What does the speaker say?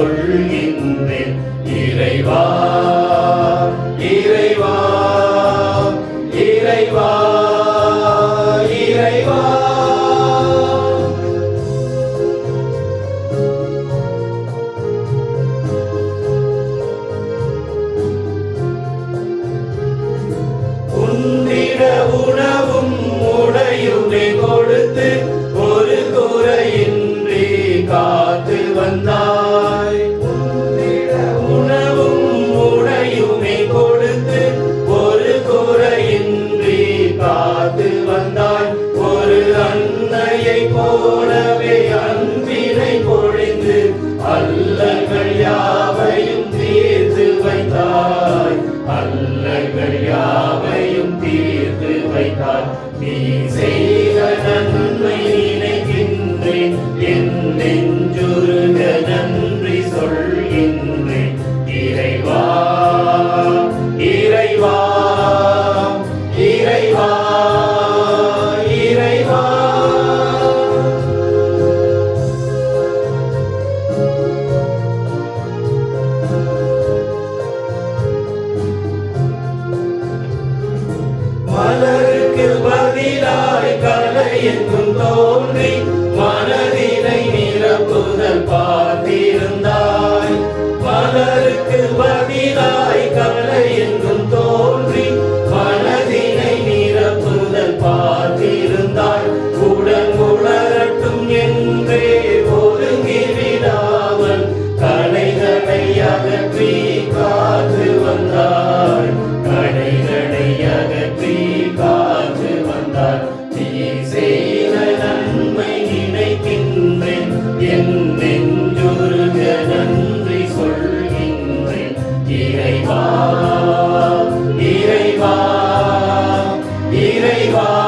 சொல்கின்றேன் இறைவா இறைவா இறைவா இறைவா. உன்னிட உணவும் உடையுமே கொடுத்து அல்லல்கள் யாவையும் தீர்த்து வைத்தாய் நீ செய்த நன்மை ఎత్తుంతో இறைவா இறைவா